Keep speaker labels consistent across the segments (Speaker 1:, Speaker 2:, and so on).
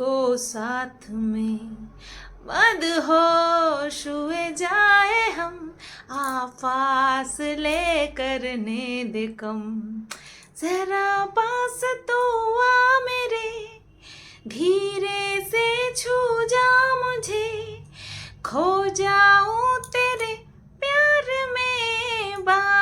Speaker 1: के साथ में। मद होश हुए जाए हम, आफास लेकर ने दे कम। जरा पास तो आ मेरे, धीरे से छू जा मुझे। खो जाऊँ तेरे प्यार में बाहों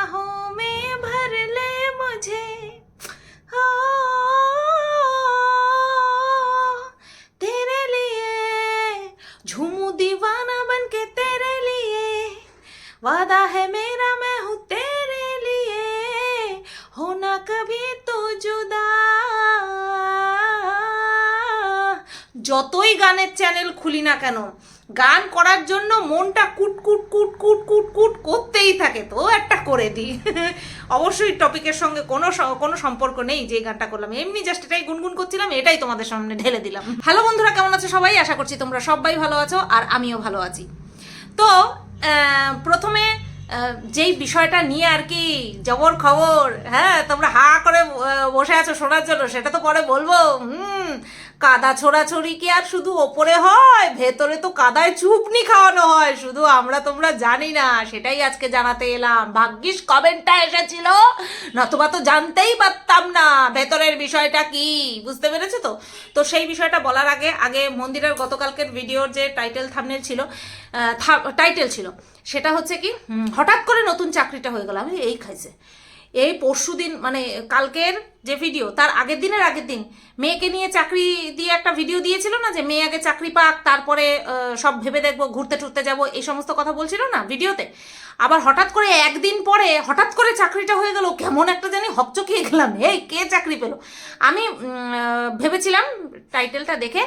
Speaker 1: যতই গানের চ্যানেল খুলি না কেন, গান করার জন্য মনটা কুট কুট কুট কুট কুট কুট করতেই থাকে, তো একটা করে দিই। অবশ্যই টপিকের সঙ্গে কোনো কোনো সম্পর্ক নেই যে গানটা করলাম। এমনি জাস্ট এটাই গুনগুন করছিলাম, এটাই তোমাদের সামনে ঢেলে দিলাম। হ্যালো বন্ধুরা, কেমন আছো সবাই? আশা করছি তোমরা সবাই ভালো আছো, আর আমিও ভালো আছি। তো প্রথমে যেই বিষয়টা নিয়ে আর কি জবর খবর হ্যাঁ তোমরা হা বসে আছো শোনার জন্য, সেটা তো পরে বলব। হুম, কাদা ছোড়াছড়ি কি আর শুধু ওপরে হয়? ভেতরে তো কাদায় চুপনি খাওয়ানো হয়, শুধু আমরা তোমরা জানি না, সেটাই আজকে জানাতে এলাম। ভাগ্যিস কমেন্টটা এসেছিল, নতুবা তো জানতেই পারতাম না ভেতরের বিষয়টা কি, বুঝতে পেরেছ তো? তো সেই বিষয়টা বলার আগে আগে মন্দিরের গতকালকের ভিডিওর যে টাইটেল থামনেল ছিল টাইটেল ছিল, সেটা হচ্ছে কি হঠাৎ করে নতুন চাকরিটা হয়ে গেল, আমি এই খাইছে। এই পরশু দিন মানে কালকের যে ভিডিও তার আগের দিনের আগের দিন, মেয়েকে নিয়ে চাকরি দিয়ে একটা ভিডিও দিয়েছিল না যে, মেয়ে আগে চাকরি পাক, তারপরে সব ভেবে দেখব, ঘুরতে টুরতে যাব, এই সমস্ত কথা বলছিল না ভিডিওতে আবার হঠাৎ করে একদিন পরে, হঠাৎ করে চাকরিটা হয়ে গেল, কেমন একটা জানি হকচকিয়ে গেলাম, এই কে চাকরি পেল? আমি ভেবেছিলাম টাইটেলটা দেখে,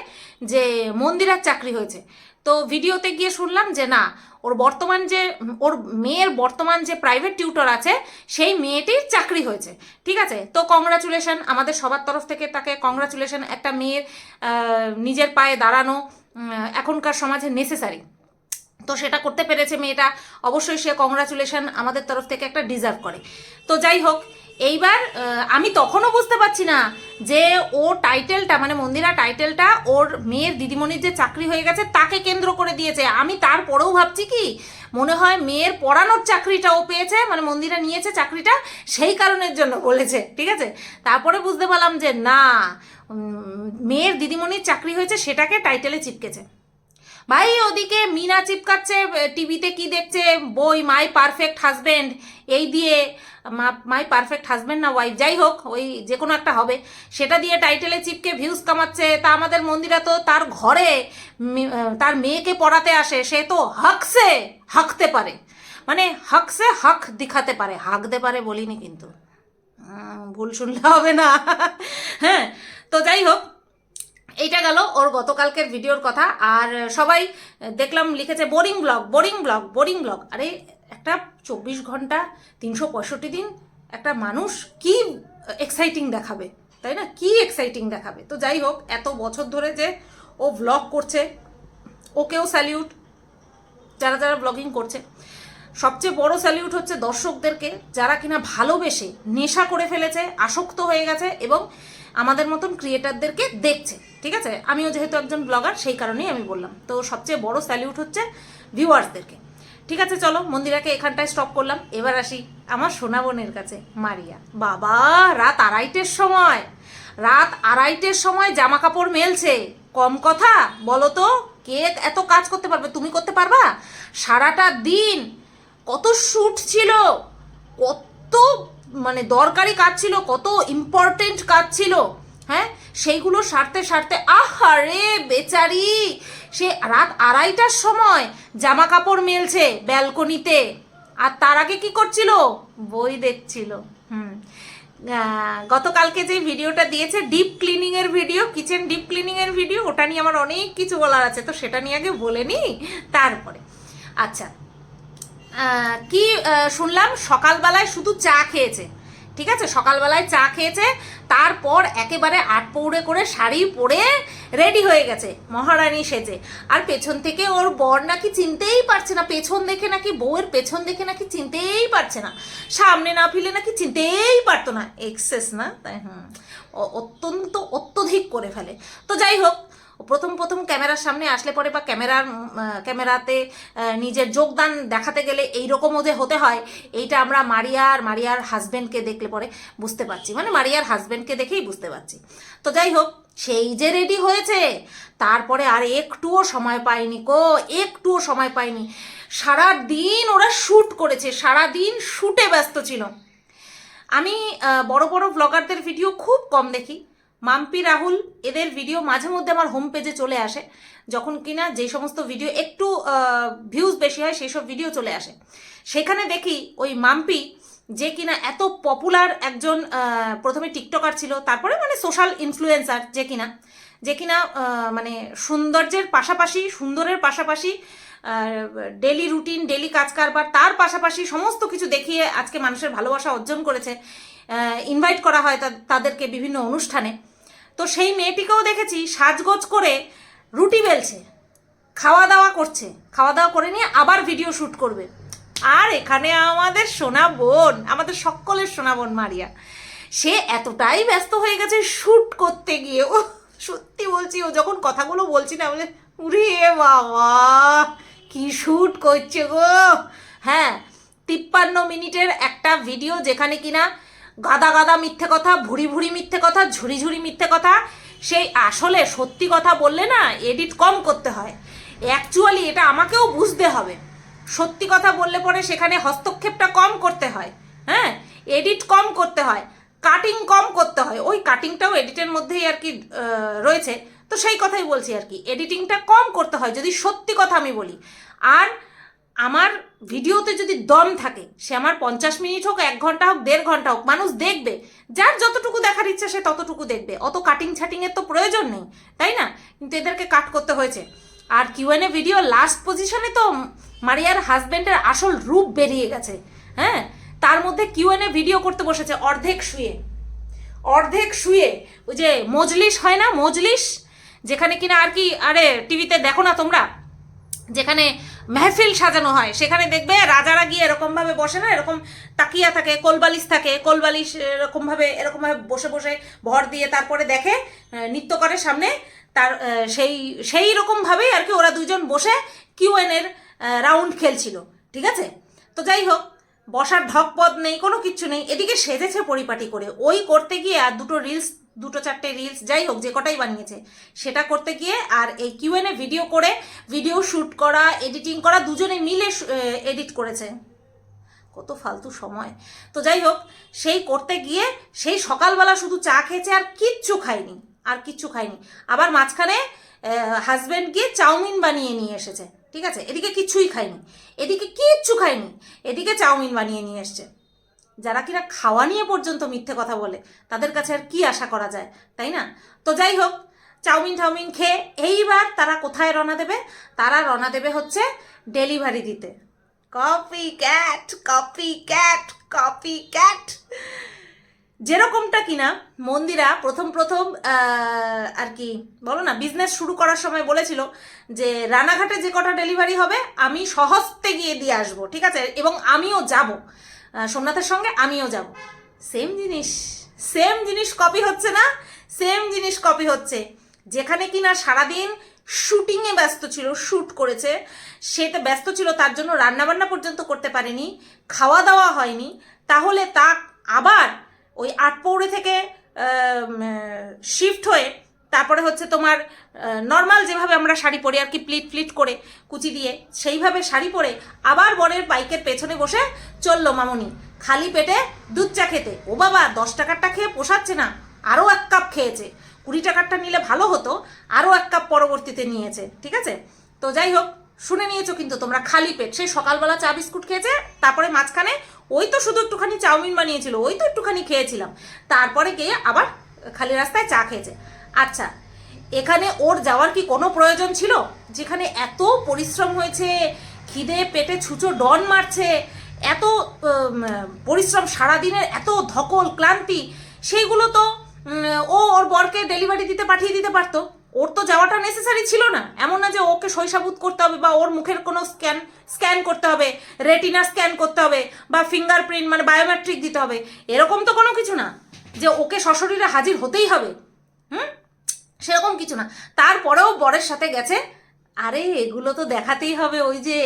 Speaker 1: যে মন্দিরার চাকরি হয়েছে। তো ভিডিওতে গিয়ে শুনলাম যে না, ওর বর্তমান যে, ওর মেয়ের বর্তমান যে প্রাইভেট টিউটর আছে, সেই মেয়েটির চাকরি হয়েছে। ঠিক আছে? তো কংগ্রাচুলেশন আমাদের সবার তরফ থেকে তাকে কংগ্রাচুলেশন একটা মেয়ের নিজের পায়ে দাঁড়ানো এখনকার সমাজে নেসেসারি তো সেটা করতে পেরেছে মেয়েটা। অবশ্যই সে কংগ্রাচুলেশন আমাদের তরফ থেকে একটা ডিজার্ভ করে। তো যাই হোক এইবার আমি তখনও বুঝতে পারছি না যে ও টাইটেলটা মানে মন্দিরা টাইটেলটা, ওর মেয়ের দিদিমণির যে চাকরি হয়ে গেছে, তাকে কেন্দ্র করে দিয়েছে। আমি তারপরেও ভাবছি কি, মনে হয় মেয়ের পড়ানোর চাকরিটা ও পেয়েছে মানে মন্দিরা নিয়েছে চাকরিটা, সেই কারণের জন্য বলেছে, ঠিক আছে? তারপরে বুঝতে পারলাম যে না মেয়ের দিদিমণির চাকরি হয়েছে, সেটাকে টাইটেলে চিপকেছে। ভাই, ওদিকে মিনা চিপকাচ্ছে টিভিতে কি দেখছে? বই, মাই পারফেক্ট হাজবেন্ড। এই দিয়ে মাই পারফেক্ট হাজবেন্ড না ওয়াইফ? যাই হোক, ওই যে কোনো একটা হবে। সেটা দিয়ে টাইটেলে চিপকে ভিউজ কামাচ্ছে। তা আমাদের মন্দিরা তো তার ঘরে তার মেয়েকে পড়াতে আসে। সে তো হকসে হাঁকতে পারে। মানে হকসে হক দিখাতে পারে। হাঁকতে পারে বলিনি কিন্তু। ভুল শুনলে হবে না। হ্যাঁ তো যাই হোক এইটা গেল ওর গতকালকের ভিডিওর কথা। আর সবাই দেখলাম লিখেছে, boring blog boring blog boring blog. আরে, একটা চব্বিশ ঘণ্টা, তিনশো পঁয়ষট্টি দিন একটা মানুষ কি এক্সাইটিং দেখাবে, তাই না? কি এক্সাইটিং দেখাবে? তো যাই হোক, এত বছর ধরে যে ও ব্লগ করছে, ওকেও স্যালিউট যারা যারা ব্লগিং করছে। সবচেয়ে বড় স্যালিউট হচ্ছে দর্শকদেরকে, যারা কিনা ভালোবেসে নেশা করে ফেলেছে, আসক্ত হয়ে গেছে এবং আমাদের মতন ক্রিয়েটারদেরকে দেখছে, ঠিক আছে? আমিও যেহেতু একজন ব্লগার সেই কারণেই আমি বললাম। তো সবচেয়ে বড় স্যালিউট হচ্ছে ভিউয়ার্সদেরকে ঠিক আছে, চলো, মন্দিরাকে এখানটায় স্টপ করলাম। এবার আসি আমার সোনা বোনের কাছে, মারিয়া। বাবা, রাত আড়াইটের সময়। রাত আড়াইটের সময় জামা কাপড় মেলছে। কম কথা, বলো তো, কে এত কাজ করতে পারবে? তুমি করতে পারবা? সারাটা দিন কত শ্যুট ছিল, কত মানে দরকারি কাজ ছিল, কত ইম্পর্টেন্ট কাজ ছিল হ্যাঁ? সেইগুলো সারতে সারতে আহারে বেচারি! সে রাত আড়াইটার সময় জামা কাপড় মেলছে ব্যালকনিতে, আর তার আগে কি করছিল? বই দেখছিল, হুম। গতকালকে যে ভিডিওটা দিয়েছে ডিপ ক্লিনিং এর ভিডিও কিচেন ডিপ ক্লিনিং এর ভিডিও ওটা নিয়ে আমার অনেক কিছু বলার আছে, তো সেটা নিয়ে আগে বলে নিই, তারপরে। আচ্ছা কি শুনলাম সকালবেলায় শুধু চা খেয়েছে। ঠিক আছে? সকালবেলায় চা খেয়েছে, তারপর একেবারে আট পৌড়ে করে শাড়ি পরে রেডি হয়ে গেছে, মহারানী সেজে। আর পেছন থেকে ওর বর নাকি চিনতেই পারছে না, পেছন দেখে নাকি, বউয়ের পেছন দেখে নাকি চিনতেই পারছে না, সামনে না ফিলে নাকি চিনতেই পারতো না। এক্সেস না? তাই, হুম। অত্যন্ত অত্যধিক করে ফেলে। তো যাই হোক প্রথম প্রথম ক্যামেরার সামনে আসলে পরে বা ক্যামেরার ক্যামেরাতে নিজের যোগদান দেখাতে গেলে এইরকম ওদের হতে হয়, এইটা আমরা মারিয়া আর মারিয়ার হাজব্যান্ডকে দেখলে পরে বুঝতে পারছি। মানে মারিয়ার হাজব্যান্ডকে দেখেই বুঝতে পারছি। তো যাই হোক, সেই যে রেডি হয়েছে, তারপরে আর একটুও সময় পায়নি কো, একটুও সময় পায়নি। সারা দিন ওরা শ্যুট করেছে সারা দিন শ্যুটে ব্যস্ত ছিল। আমি বড় বড় ব্লগারদের ভিডিও খুব কম দেখি। মাম্পি, রাহুল, এদের ভিডিও মাঝে মধ্যে আমার হোম পেজে চলে আসে। যখন কিনা যে সমস্ত ভিডিও একটু ভিউজ বেশি হয়, সেই সব ভিডিও চলে আসে। সেখানে দেখি ওই মাম্পি যে কিনা এত পপুলার একজন প্রথমে টিকটকার ছিল, তারপরে মানে সোশ্যাল ইনফ্লুয়েন্সার যে কিনা যে কিনা মানে সৌন্দর্যের পাশাপাশি, সুন্দরের পাশাপাশি ডেলি রুটিন ডেলি কাজ কারবার তার পাশাপাশি সমস্ত কিছু দেখিয়ে আজকে মানুষের ভালোবাসা অর্জন করেছে। ইনভাইট করা হয় তাদেরকে বিভিন্ন অনুষ্ঠানে। তো সেই মেয়েটিকেও দেখেছি সাজগোজ করে রুটি বেলছে খাওয়া দাওয়া করছে খাওয়া দাওয়া করে নিয়ে আবার ভিডিও শ্যুট করবে। আর এখানে আমাদের সোনা বোন, আমাদের সকলের সোনা বোন মারিয়া, সে এতটাই ব্যস্ত হয়ে গেছে শ্যুট করতে গিয়ে। ও সত্যি বলছি, ও যখন কথাগুলো বলছি না, বলে, উরে বাবা, কি শ্যুট করছে গো? হ্যাঁ তিপ্পান্ন মিনিটের একটা ভিডিও যেখানে কিনা গাদা গাদা মিথ্যে কথা ভুড়ি ভুড়ি মিথ্যে কথা ঝুড়ি ঝুড়ি মিথ্যে কথা, সেই আসলে সত্যি কথা বললে না এডিট কম করতে হয়। অ্যাকচুয়ালি এটা আমাকেও বুঝতে হবে। সত্যি কথা বললে পরে সেখানে হস্তক্ষেপটা কম করতে হয়। হ্যাঁ? এডিট কম করতে হয়। কাটিং কম করতে হয়। ওই কাটিংটাও এডিটের মধ্যেই আর কি রয়েছে। তো সেই কথাই বলছি আর কি। এডিটিংটা কম করতে হয়। যদি সত্যি কথা আমি বলি। আর আমার ভিডিওতে যদি দম থাকে, সে আমার পঞ্চাশ মিনিট হোক, এক ঘণ্টা হোক, দেড় ঘণ্টা হোক, মানুষ দেখবে। যার যতটুকু দেখার ইচ্ছা, সে ততটুকু দেখবে। অত কাটিং ছাটিংয়ের তো প্রয়োজন নেই, তাই না? কিন্তু এদেরকে কাট করতে হয়েছে। আর কিউএনএ ভিডিও লাস্ট পজিশনে তো মারিয়ার হাজবেন্ডের আসল রূপ বেরিয়ে গেছে। হ্যাঁ? তার মধ্যে কিউএনএ ভিডিও করতে বসেছে অর্ধেক শুয়ে। অর্ধেক শুয়ে। ওই যে মজলিস হয় না? মজলিস? যেখানে কিনা আর কি, আরে টিভিতে দেখো না তোমরা? যেখানে মেহফিল সাজানো হয়। সেখানে দেখবে রাজারা গিয়ে এরকমভাবে বসে না, এরকম তাকিয়া থাকে, কোলবালিশ থাকে, কোলবালিশ এরকমভাবে এরকমভাবে বসে বসে ভর দিয়ে তারপরে দেখে নৃত্য করে সামনে। তার সেই সেই রকমভাবেই আর কি ওরা দুজন বসে কিউএনের রাউন্ড খেলছিল, ঠিক আছে? তো যাই হোক, বসার ঢকপদ নেই, কোনো কিচ্ছু নেই। এদিকে সেজেছে পরিপাটি করে। ওই করতে গিয়ে আর দুটো রিলস দুটো চারটে রিলস যাই হোক, যে কটাই বানিয়েছে, সেটা করতে গিয়ে আর এই কিউএনএ ভিডিও করে ভিডিও শ্যুট করা এডিটিং করা, দুজনে মিলে এডিট করেছে। কত ফালতু সময়। তো যাই হোক, সেই করতে গিয়ে, সেই সকালবেলা শুধু চা খেয়েছে আর কিচ্ছু খায়নি, আর কিচ্ছু খায়নি। আবার মাঝখানে হাজব্যান্ড গিয়ে চাউমিন বানিয়ে নিয়ে এসেছে, ঠিক আছে? এদিকে কিচ্ছুই খায়নি, এদিকে কিচ্ছু খায়নি, এদিকে চাউমিন বানিয়ে নিয়ে এসছে। যারা কিনা খাওয়া নিয়ে পর্যন্ত মিথ্যে কথা বলে, তাদের কাছে আর কি আশা করা যায়, তাই না? তো যাই হোক, চাউমিন টাউমিন খেয়ে এইবার তারা কোথায় রওনা দেবে? তারা রওনা দেবে হচ্ছে ডেলিভারি দিতে। Copy cat copy cat copy cat. যেরকমটা কিনা মন্দিরা প্রথম প্রথম আর কি বলো না বিজনেস শুরু করার সময় বলেছিল যে, রানাঘাটে যে কটা ডেলিভারি হবে, আমি সহস্তে গিয়ে দিয়ে আসব, ঠিক আছে? এবং আমিও যাব। সোমনাথের সঙ্গে আমিও যাব। সেম জিনিস। সেম জিনিস কপি হচ্ছে না সেম জিনিস কপি হচ্ছে। যেখানে কিনা সারাদিন শুটিংয়ে ব্যস্ত ছিল শ্যুট করেছে, সেটা ব্যস্ত ছিল, তার জন্য রান্নাবান্না পর্যন্ত করতে পারেনি খাওয়া দাওয়া হয়নি। তাহলে তা আবার ওই আটপৌড়ে থেকে শিফট হয়ে তারপরে হচ্ছে তোমার নর্মাল যেভাবে আমরা শাড়ি পরি আর কি প্লিট প্লিট করে কুচি দিয়ে, সেইভাবে শাড়ি পরে আবার বরের বাইকের পেছনে বসে চলল মামনি। খালি পেটে দুধ চা খেতে। ও বাবা, দশ টাকারটা খেয়ে পোষাচ্ছে না, আরও এক কাপ খেয়েছে। কুড়ি টাকারটা নিলে ভালো হতো, আরও এক কাপ পরবর্তীতে নিয়েছে, ঠিক আছে? তো যাই হোক, শুনে নিয়েছো কিন্তু তোমরা খালি পেট। সেই সকালবেলা চা বিস্কুট খেয়েছে, তারপরে মাঝখানে ওই তো শুধু একটুখানি চাউমিন বানিয়েছিল, ওই তো একটুখানি খেয়েছিলাম। তারপরে গিয়ে আবার খালি রাস্তায় চা খেয়েছে। আচ্ছা এখানে ওর যাওয়ার কি কোনো প্রয়োজন ছিল? যেখানে এত পরিশ্রম হয়েছে, খিদে পেটে ছুঁচো ডন মারছে, এত পরিশ্রম সারাদিনের এত ধকল, ক্লান্তি, সেইগুলো তো ও ওর বরকে ডেলিভারি দিতে পাঠিয়ে দিতে পারতো। ওর তো যাওয়াটা নেসেসারি ছিল না। এমন না যে ওকে শৈশাবুত করতে হবে বা ওর মুখের কোনো স্ক্যান স্ক্যান করতে হবে রেটিনা স্ক্যান করতে হবে, বা ফিঙ্গারপ্রিন্ট মানে বায়োমেট্রিক দিতে হবে। এরকম তো কোনো কিছু না। যে ওকে সশরীরে হাজির হতেই হবে। হুম? সেরকম কিছু না। তারপরেও বরের সাথে গেছে। আরে, এগুলো তো দেখাতেই হবে ওই যে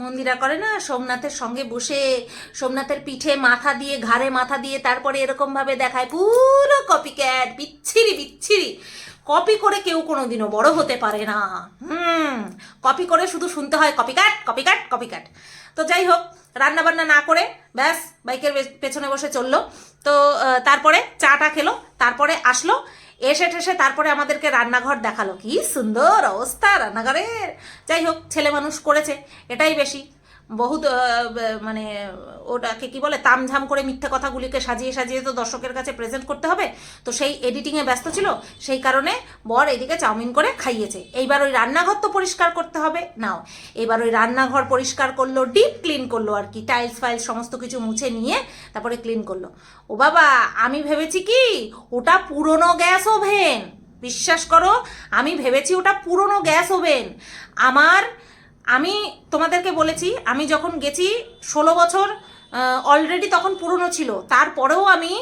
Speaker 1: মন্দিরা করে না, সোমনাথের সঙ্গে বসে সোমনাথের পিঠে মাথা দিয়ে, ঘাড়ে মাথা দিয়ে তারপরে এরকমভাবে দেখায়। পুরো কপি ক্যাট বিচ্ছিরি বিচ্ছিরি। কপি করে কেউ কোনোদিনও বড় হতে পারে না। হুম কপি করে শুধু শুনতে হয় copy cat copy cat copy cat তো যাই হোক রান্না বান্না না করে ব্যাস, বাইকের পেছনে বসে চলল। তো তারপরে চাটা খেলো, তারপরে আসলো। এসে ঠেসে তারপরে আমাদেরকে রান্নাঘর দেখাল। কি সুন্দর অবস্থা রান্নাঘরের। যাই হোক, ছেলে মানুষ করেছে, এটাই বেশি। বহুত মানে ওটাকে কি বলে, তামঝাম করে মিথ্যে কথাগুলিকে সাজিয়ে সাজিয়ে তো দর্শকের কাছে প্রেজেন্ট করতে হবে। তো সেই এডিটিংয়ে ব্যস্ত ছিল, সেই কারণে বর এদিকে চাউমিন করে খাইয়েছে। এইবার ওই রান্নাঘর তো পরিষ্কার করতে হবে, নাও। এবার ওই রান্নাঘর পরিষ্কার করল ডিপ ক্লিন করল আর কি। টাইলস ফাইলস সমস্ত কিছু মুছে নিয়ে তারপরে ক্লিন করল। ও বাবা, আমি ভেবেছি কি, ওটা পুরনো গ্যাস ওভেন। বিশ্বাস করো, আমি ভেবেছি ওটা পুরনো গ্যাস ওভেন। আমার আমি তোমাদেরকে বলেছি, আমি যখন গেছি ষোলো বছর অলরেডি তখন পুরনো ছিল। তারপরেও আমি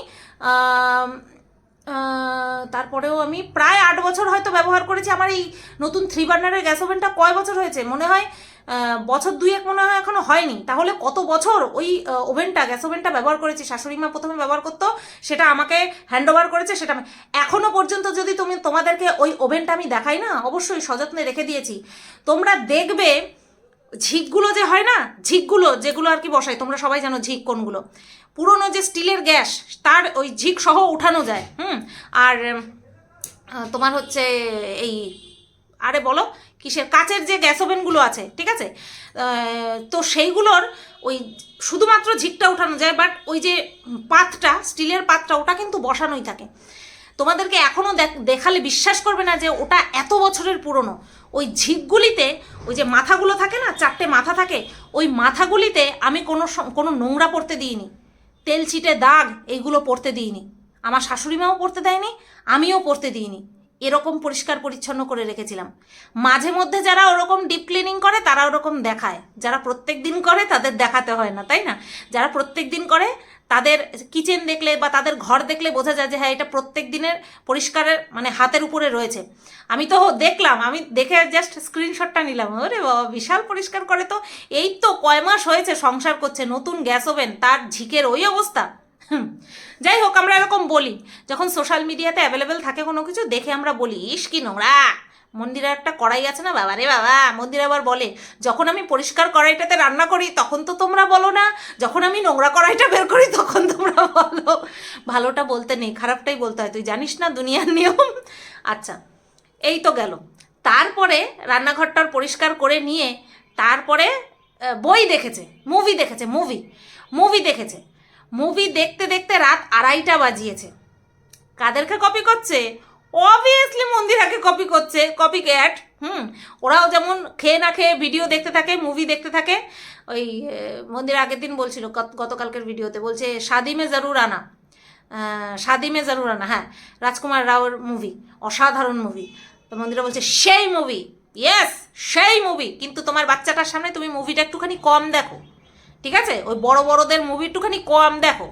Speaker 1: তারপরেও আমি প্রায় আট বছর হয়তো ব্যবহার করেছি। আমার এই নতুন থ্রি বার্নারের গ্যাস ওভেনটা কয় বছর হয়েছে? মনে হয় বছর দুয়েক মনে হয় এখনও হয়নি। তাহলে কত বছর ওই ওভেনটা, গ্যাস ওভেনটা ব্যবহার করেছি? শাশুড়ি মা প্রথমে ব্যবহার করতো, সেটা আমাকে হ্যান্ড ওভার করেছে, সেটা এখনও পর্যন্ত যদি তুমি তোমাদেরকে ওই ওভেনটা আমি দেখাই না, অবশ্যই সযত্নে রেখে দিয়েছি। তোমরা দেখবে, ঝিকগুলো যে হয় না, ঝিকগুলো যেগুলো আর কি বসায়, তোমরা সবাই জানো ঝিক কোনগুলো। পুরনো যে স্টিলের গ্যাস, তার ওই ঝিক সহ উঠানো যায়, হুম? আর তোমার হচ্ছে এই আরে বলো কিসের কাচের যে গ্যাস ওভেনগুলো আছে, ঠিক আছে? তো সেইগুলোর ওই শুধুমাত্র ঝিকটা উঠানো যায় বাট ওই যে পাতটা, স্টিলের পাতটা, ওটা কিন্তু বসানোই থাকে। তোমাদেরকে এখনও দেখালে বিশ্বাস করবে না যে ওটা এত বছরের পুরনো। ওই ঝিকগুলিতে, ওই যে মাথাগুলো থাকে না, চারটে মাথা থাকে, ওই মাথাগুলিতে আমি কোনো কোনো নোংরা পড়তে দিইনি। তেল ছিটে দাগ, এইগুলো পড়তে দিইনি। আমার শাশুড়ি মাও পড়তে দেয়নি, আমিও পড়তে দিইনি। এরকম পরিষ্কার পরিচ্ছন্ন করে রেখেছিলাম। মাঝে মধ্যে যারা ওরকম ডিপ ক্লিনিং করে, তারা ওরকম দেখায়। যারা প্রত্যেক দিন করে, তাদের দেখাতে হয় না, তাই না? যারা প্রত্যেক দিন করে, তাদের কিচেন দেখলে বা তাদের ঘর দেখলে বোঝা যায় যে হ্যাঁ এটা প্রত্যেক দিনের পরিষ্কারের মানে হাতের উপরে রয়েছে। আমি তো দেখলাম, আমি দেখে জাস্ট স্ক্রিনশটটা নিলাম। ওরে বাবা, বিশাল পরিষ্কার করে তো। এই তো কয় মাস হয়েছে সংসার করছে, নতুন গ্যাস ওভেন, তার ঝিকের ওই অবস্থা। যাই হোক, আমরা এরকম বলি, যখন সোশ্যাল মিডিয়াতে অ্যাভেলেবেল থাকে কোনো কিছু, দেখে আমরা বলি, ইস, কি নোংরা, মন্দিরে একটা কড়াই আছে না বাবা রে বাবা। মন্দির আবার বলে, যখন আমি পরিষ্কার কড়াইটাতে রান্না করি, তখন তো তোমরা বলো না, যখন আমি নোংরা কড়াইটা বের করি, তখন তোমরা বলো। ভালোটা বলতে নেই, খারাপটাই বলতে হয়, তুই জানিস না দুনিয়ার নিয়ম? আচ্ছা এই তো গেল, তারপরে রান্নাঘরটার পরিষ্কার করে নিয়ে, তারপরে বই দেখেছে মুভি দেখেছে মুভি মুভি দেখেছে মুভি দেখতে দেখতে রাত আড়াইটা বাজিয়েছে। কাদেরকে কপি করছে? অবভিয়াসলি মন্দিরাকে কপি করছে। Copy cat hmm. ওরাও যেমন খেয়ে না খেয়ে ভিডিও দেখতে থাকে মুভি দেখতে থাকে, ওই মন্দির আগের দিন বলছিল, গত- গতকালকের ভিডিওতে বলছে, শাদি মে জরুর আনা। শাদি জরুর আনা। হ্যাঁ রাজকুমার রাওয়ের মুভি অসাধারণ মুভি তো মন্দিরা বলছে, সেই মুভি ইয়েস সেই মুভি কিন্তু তোমার বাচ্চাটার সামনে তুমি মুভিটা একটুখানি কম দেখো। ঠিক আছে? ওই বড় বড়দের মুভি একটুখানি কম দেখো।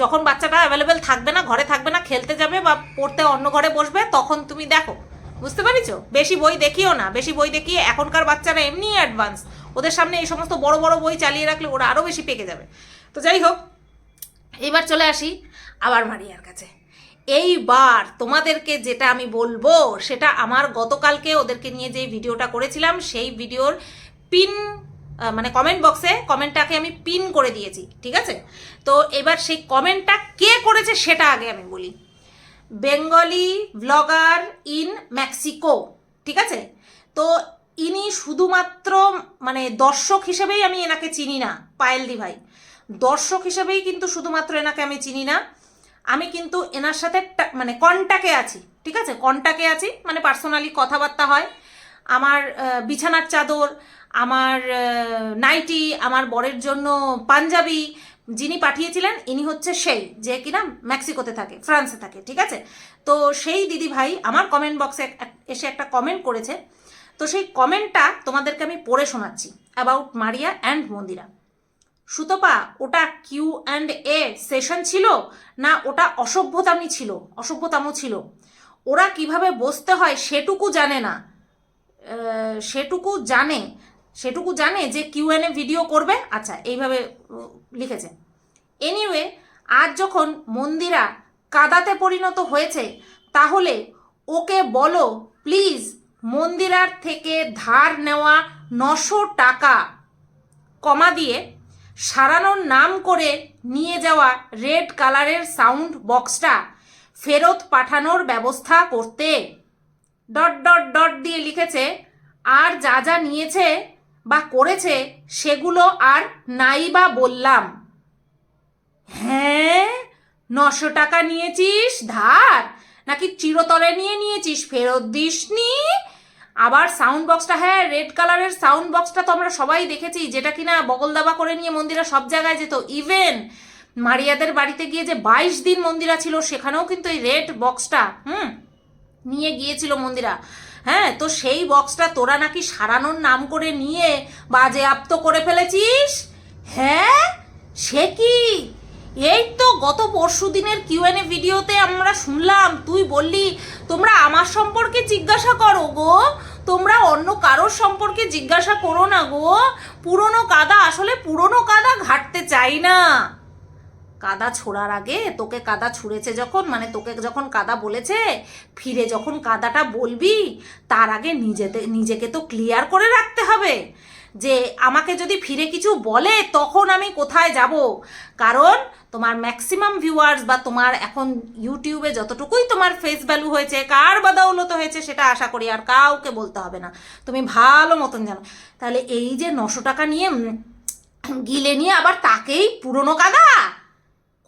Speaker 1: যখন বাচ্চাটা অ্যাভেলেবেল থাকবে না, ঘরে থাকবে না, খেলতে যাবে বা পড়তে অন্য ঘরে বসবে, তখন তুমি দেখো। বুঝতে পারিছো? বেশি বই দেখিও না। বেশি বই দেখিয়ে এখনকার বাচ্চারা এমনি অ্যাডভান্স ওদের সামনে এই সমস্ত বড় বড় বই চালিয়ে রাখলে ওরা আরও বেশি পেকে যাবে। তো যাই হোক, এবার চলে আসি আবার মারিয়ার কাছে। এইবার তোমাদেরকে যেটা আমি বলব, সেটা আমার গতকালকে ওদেরকে নিয়ে যে ভিডিওটা করেছিলাম, সেই ভিডিওর পিন মানে কমেন্ট বক্সে কমেন্টটাকে আমি পিন করে দিয়েছি, ঠিক আছে? তো এবার সেই কমেন্টটা কে করেছে সেটা আগে আমি বলি। বেঙ্গলি ব্লগার ইন মেক্সিকো ঠিক আছে? তো ইনি শুধুমাত্র মানে দর্শক হিসেবেই আমি এনাকে চিনি না পায়েল দি ভাই। দর্শক হিসেবেই কিন্তু শুধুমাত্র এনাকে আমি চিনি না। আমি কিন্তু এনার সাথে মানে কন্টাকে আছি, ঠিক আছে? কন্টাকে আছি মানে পার্সোনালি কথাবার্তা হয়। আমার বিছানার চাদর আমার নাইটি, আমার বরের জন্য পাঞ্জাবি যিনি পাঠিয়েছিলেন, ইনি হচ্ছে সেই, যে কিনা মেক্সিকোতে থাকে, ফ্রান্সে থাকে, ঠিক আছে? তো সেই দিদি ভাই আমার কমেন্ট বক্সে এসে একটা কমেন্ট করেছে। তো সেই কমেন্টটা তোমাদেরকে আমি পড়ে শোনাচ্ছি about Maria and Mandira. Sutapa, ওটা কিউ অ্যান্ড এ সেশন ছিল না ওটা অসভ্যতামই ছিল? অসভ্যতামও ছিল। ওরা কীভাবে বসতে হয় সেটুকু জানে না। সেটুকু জানে সেটুকু জানে যে কিউ কিউএনএ ভিডিও করবে। আচ্ছা এইভাবে লিখেছে। এনিওয়ে আজ যখন মন্দিরা কাদাতে পরিণত হয়েছে, তাহলে ওকে বলো প্লিজ মন্দিরার থেকে ধার নেওয়া নশো টাকা কমা দিয়ে সারানোর নাম করে নিয়ে যাওয়া রেড কালারের সাউন্ড বক্সটা ফেরত পাঠানোর ব্যবস্থা করতে। ডট ডট ডট দিয়ে লিখেছে, আর যা যা নিয়েছে বা করেছে, সেগুলো আর নাই বা বললাম। হ্যাঁ? নশো টাকা নিয়েছিস? ধার। নাকি চিরতরে নিয়ে নিয়েছিস? ফেরত দিসনি? আবার সাউন্ড বক্সটা হ্যাঁ রেড কালারের সাউন্ড বক্সটা তো আমরা সবাই দেখেছি, যেটা কিনা বগল দাবা করে নিয়ে মন্দিরা সব জায়গায় যেত। ইভেন মারিয়াদের বাড়িতে গিয়ে যে বাইশ দিন মন্দিরা ছিল, সেখানেও কিন্তু এই রেড বক্সটা হুম, নিয়ে গিয়েছিল মন্দিরা। হ্যাঁ তো সেই বক্সটা তোরা নাকি সারানোর নাম করে নিয়ে বাজে আপ্ত করে ফেলেছিস? হ্যাঁ? সে কি? এই তো গত পরশু দিনের কিউএনএ ভিডিওতে আমরা শুনলাম, তুই বললি, তোমরা আমার সম্পর্কে জিজ্ঞাসা করো গো। তোমরা অন্য কারোর সম্পর্কে জিজ্ঞাসা করো না গো। পুরনো কাদা আসলে পুরনো কাদা ঘাটতে চাই না। কাদা ছোড়ার আগে তোকে কাদা ছুঁড়েছে যখন মানে তোকে যখন কাদা বলেছে, ফিরে যখন কাদাটা বলবি, তার আগে নিজেতে, নিজেকে তো ক্লিয়ার করে রাখতে হবে যে আমাকে যদি ফিরে কিছু বলে, তখন আমি কোথায় যাব? কারণ তোমার ম্যাক্সিমাম ভিউয়ার্স বা তোমার এখন ইউটিউবে যতটুকুই তোমার ফেস ভ্যালু হয়েছে, কার বাদাউলত হয়েছে, সেটা আশা করি আর কাউকে বলতে হবে না। তুমি ভালো মতন জানো। তাহলে এই যে নশো টাকা নিয়ে গিলে নিয়ে আবার তাকেই পুরনো কাদা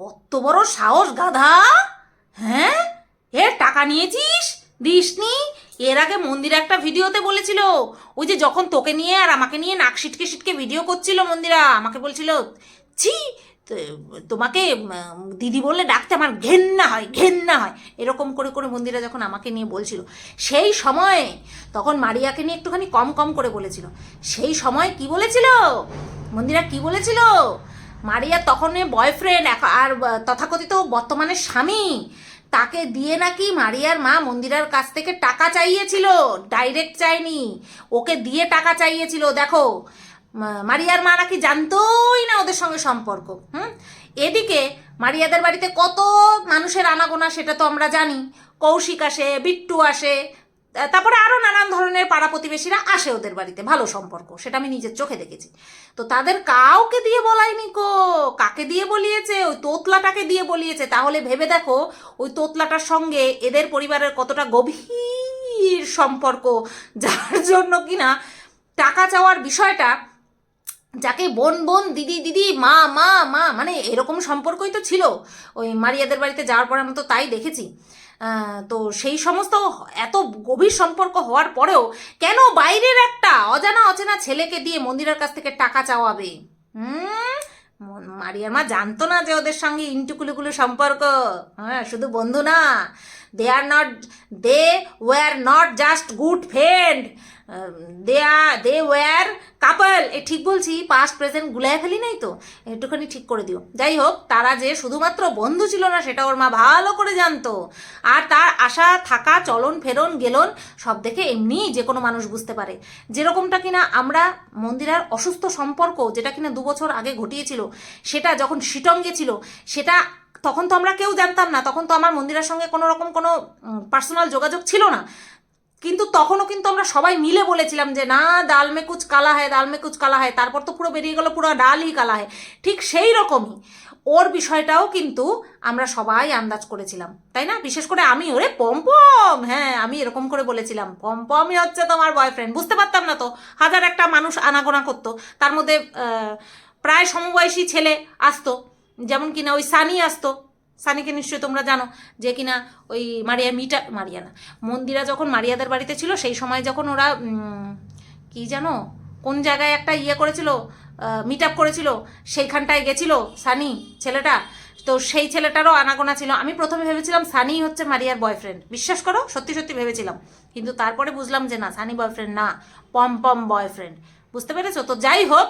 Speaker 1: কত বড় সাহস, গাধা! হ্যাঁ? এর টাকা নিয়েছিস? দিসনি? এর আগে মন্দির একটা ভিডিওতে বলেছিল, ওই যে যখন তোকে নিয়ে আর আমাকে নিয়ে নাক সিটকে সিটকে ভিডিও করছিল মন্দিরা, আমাকে বলছিল, ছি তোমাকে দিদি বললে ডাকতে আমার ঘেন্না হয় ঘেন্না হয়। এরকম করে করে মন্দিরা যখন আমাকে নিয়ে বলছিল, সেই সময়ে তখন মারিয়াকে নিয়ে একটুখানি কম কম করে বলেছিল। সেই সময় কি বলেছিল? মন্দিরা কি বলেছিল? মারিয়া তখন বয়ফ্রেন্ড আর তথাকথিত বর্তমানে স্বামী। তাকে দিয়ে নাকি মারিয়ার মা মন্দিরার কাছ থেকে টাকা চাইয়েছিল ডাইরেক্ট চাইনি ওকে দিয়ে টাকা চাইয়েছিল, দেখো। মারিয়ার মা নাকি জানতোই না ওদের সঙ্গে সম্পর্ক, হুম? এদিকে মারিয়াদের বাড়িতে কত মানুষের আনাগোনা সেটা তো আমরা জানি। কৌশিক আসে, বিট্টু আসে তারপরে আরও নানান ধরনের পাড়া প্রতিবেশীরা আসে ওদের বাড়িতে, ভালো সম্পর্ক, সেটা আমি নিজের চোখে দেখেছি। তো তাদের কাউকে দিয়ে বলায়নি কো, কাকে দিয়ে বলিয়েছে, ওই তোতলাটাকে দিয়ে বলিয়েছে, তাহলে ভেবে দেখো, ওই তোতলাটার সঙ্গে এদের পরিবারের কতটা গভীর সম্পর্ক, যার জন্য কিনা টাকা চাওয়ার বিষয়টা, যাকে বোন বোন, দিদি দিদি, মা মা মা মানে এরকম সম্পর্কই তো ছিল। ওই মারিয়াদের বাড়িতে যাওয়ার পর আমরা তো তাই দেখেছি। তো সেই সমস্ত এত গভীর সম্পর্ক হওয়ার পরেও কেন বাইরের একটা অজানা অচেনা ছেলেকে দিয়ে মন্দিরের কাছ থেকে টাকা চাওয়াবে? হুম? মারিয়ার মা জানতো না যে ওদের সঙ্গে ইন্টুকুলুকুলু সম্পর্ক। হ্যাঁ শুধু বন্ধু না। They are not they were not just good friend they are they were couple এ, ঠিক বলছি পাস্ট প্রেজেন্ট গুলায় ফেলি নাই তো? একটুখানি ঠিক করে দিও। যাই হোক, তারা যে শুধুমাত্র বন্ধু ছিল না, সেটা ওর মা ভালো করে জানতো। আর তার আশা, থাকা, চলন, ফেরন, গেলন, সব দেখে এমনি যে কোনো মানুষ বুঝতে পারে। যেরকমটা কিনা আমরা মন্দিরার অসুস্থ সম্পর্ক, যেটা কিনা দু বছর আগে ঘটিয়েছিল সেটা যখন শিটঙ্গে ছিল, সেটা তখন তো আমরা কেউ জানতাম না, তখন তো আমার মন্দিরের সঙ্গে কোনো রকম কোনো পার্সোনাল যোগাযোগ ছিল না। কিন্তু তখনও কিন্তু আমরা সবাই মিলে বলেছিলাম যে, না, ডাল মে কুচ কালা হয় ডাল মে কুচ কালা হয় তারপর তো পুরো বেরিয়ে গেল, পুরো ডালই কালা হয় ঠিক সেই রকমই ওর বিষয়টাও কিন্তু আমরা সবাই আন্দাজ করেছিলাম, তাই না? বিশেষ করে আমি, ওরে পম্পম! হ্যাঁ আমি এরকম করে বলেছিলাম, পম্পমই হচ্ছে তোমার বয়ফ্রেন্ড বুঝতে পারতাম না তো, হাজার একটা মানুষ আনাগোনা করতো। তার মধ্যে প্রায় সমবয়সী ছেলে আসতো। যেমন কিনা ওই সানি আসতো। সানিকে নিশ্চয়ই তোমরা জানো যে কিনা ওই মারিয়া মিটা, মারিয়া না, মন্দিরা যখন মারিয়াদের বাড়িতে ছিল, সেই সময় যখন ওরা কি জানো, কোন জায়গায় একটা ইয়ে করেছিল মিট আপ করেছিল, সেইখানটায় গেছিল সানি, ছেলেটা। তো সেই ছেলেটারও আনাগোনা ছিল। আমি প্রথমে ভেবেছিলাম সানি হচ্ছে মারিয়ার বয়ফ্রেন্ড বিশ্বাস করো, সত্যি সত্যি ভেবেছিলাম। কিন্তু তারপরে বুঝলাম যে না, সানি বয়ফ্রেন্ড না, পম পম বয়ফ্রেন্ড বুঝতে পেরেছ? তো যাই হোক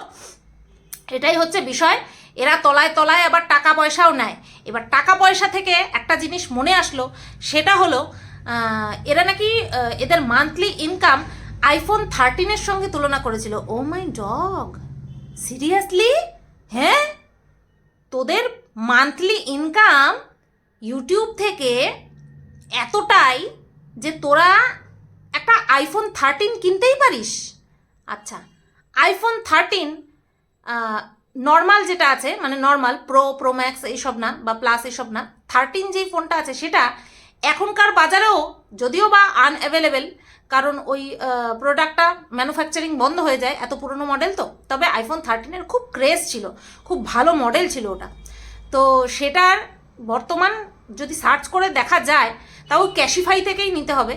Speaker 1: এটাই হচ্ছে বিষয়। এরা তলায় তলায় আবার টাকা পয়সাও নেয়। এবার টাকা পয়সা থেকে একটা জিনিস মনে আসলো, সেটা হলো এরা নাকি এদের মান্থলি ইনকাম আইফোন থার্টিনের সঙ্গে তুলনা করেছিল। ও মাই ডগ সিরিয়াসলি হ্যাঁ? তোদের মান্থলি ইনকাম ইউটিউব থেকে এতটাই যে তোরা একটা আইফোন থার্টিন কিনতেই পারিস। আচ্ছা আইফোন থার্টিন নর্মাল যেটা আছে মানে নর্মাল প্রো প্রো ম্যাক্স এইসব না, বা প্লাস এইসব না থার্টিন যেই ফোনটা আছে সেটা এখনকার বাজারেও যদিও বা আনঅ্যাভেলেবেল কারণ ওই প্রোডাক্টটা ম্যানুফ্যাকচারিং বন্ধ হয়ে যায়, এত পুরনো মডেল তো, তবে আইফোন থার্টিনের খুব ক্রেজ ছিল, খুব ভালো মডেল ছিল ওটা। তো সেটার বর্তমান যদি সার্চ করে দেখা যায়, তাও ক্যাশিফাই থেকেই নিতে হবে।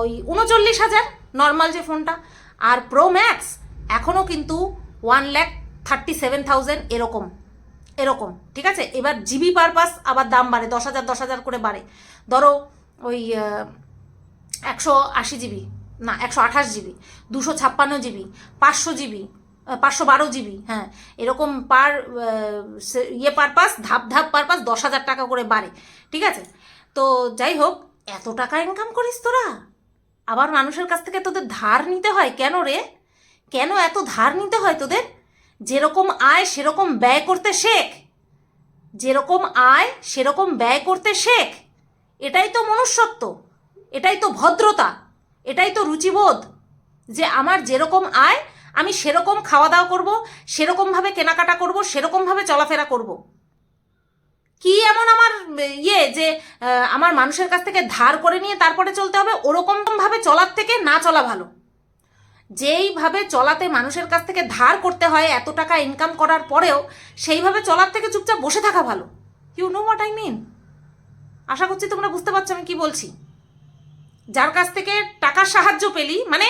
Speaker 1: ওই উনচল্লিশ হাজার নর্মাল যে ফোনটা আর প্রো ম্যাক্স এখনও কিন্তু one lakh thirty seven thousand এরকম এরকম, ঠিক আছে? এবার জিবি পারপাস আবার দাম বাড়ে, দশ হাজার দশ হাজার করে বাড়ে। ধরো ওই একশো আশি জিবি, না, একশো আঠাশ জিবি, দুশো ছাপ্পান্ন জিবি, পাঁচশো জিবি পাঁচশো বারো জিবি হ্যাঁ এরকম পার ইয়ে পারপাস, ধাপ ধাপ পারপাস দশ হাজার টাকা করে বাড়ে, ঠিক আছে? তো যাই হোক, এত টাকা ইনকাম করিস তোরা? আবার মানুষের কাছ থেকে তোদের ধার নিতে হয়? কেন রে? কেন এত ধার নিতে হয় তোদের? যেরকম আয়, সেরকম ব্যয় করতে শেখ। যেরকম আয়, সেরকম ব্যয় করতে শেখ। এটাই তো মনুষ্যত্ব, এটাই তো ভদ্রতা, এটাই তো রুচিবোধ যে আমার যেরকম আয়, আমি সেরকম খাওয়া দাওয়া করব, সেরকমভাবে কেনাকাটা করব, সেরকমভাবে চলাফেরা করব। কি এমন আমার ইয়ে যে আমার মানুষের কাছ থেকে ধার করে নিয়ে তারপরে চলতে হবে? ওরকমভাবে চলার থেকে না চলা ভালো। যেইভাবে চলাতে মানুষের কাছ থেকে ধার করতে হয়, এত টাকা ইনকাম করার পরেও সেইভাবে চলার থেকে চুপচাপ বসে থাকা ভালো। You know what I mean আশা করছি তোমরা বুঝতে পারছ আমি কি বলছি। যার কাছ থেকে টাকার সাহায্য পেলি মানে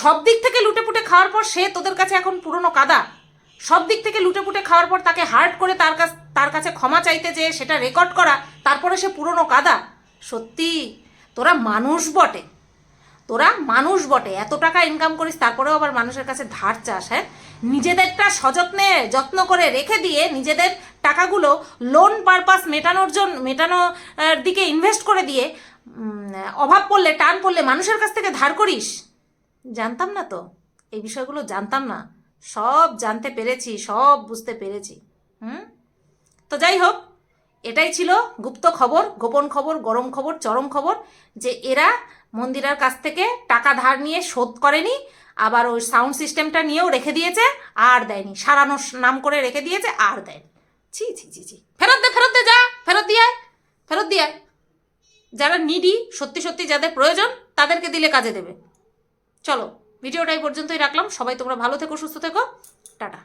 Speaker 1: সব দিক থেকে লুটে পুটে খাওয়ার পর সে তোদের কাছে এখন পুরনো কাদা। সব দিক থেকে লুটে পুটে খাওয়ার পর তাকে হার্ট করে তার কাছ, তার কাছে ক্ষমা চাইতে যে সেটা রেকর্ড করা, তারপরে সে পুরনো কাদা। সত্যি, তোরা মানুষ বটে। তোরা মানুষ বটে, এত টাকা ইনকাম করিস, তারপরেও আবার মানুষের কাছে ধার চাস হ্যাঁ? নিজেদেরটা সযত্নে, যত্ন করে রেখে দিয়ে নিজেদের টাকাগুলো লোন পারপাস মেটানোর জন্য মেটানোর দিকে ইনভেস্ট করে দিয়ে অভাব পড়লে, টান পড়লে মানুষের কাছ থেকে ধার করিস? জানতাম না তো। এই বিষয়গুলো জানতাম না। সব জানতে পেরেছি, সব বুঝতে পেরেছি। হুম? তো যাই হোক, এটাই ছিল গুপ্ত খবর, গোপন খবর, গরম খবর, চরম খবর, যে এরা মন্দিরার কাছ থেকে টাকা ধার নিয়ে শোধ করেনি, আবার ওই সাউন্ড সিস্টেমটা নিয়েও রেখে দিয়েছে, আর দেয়নি। সারানোর নাম করে রেখে দিয়েছে, আর দেয়নি। ছি ছি ছি ছি। ফেরত দে ফেরত দে যা, ফেরত দিয়ে ফেরত দিয়ে যারা নিডি সত্যি সত্যি যাদের প্রয়োজন, তাদেরকে দিলে কাজে দেবে। চলো, ভিডিওটা এই পর্যন্তই রাখলাম। সবাই তোমরা ভালো থেকো, সুস্থ থেকো। টাটা।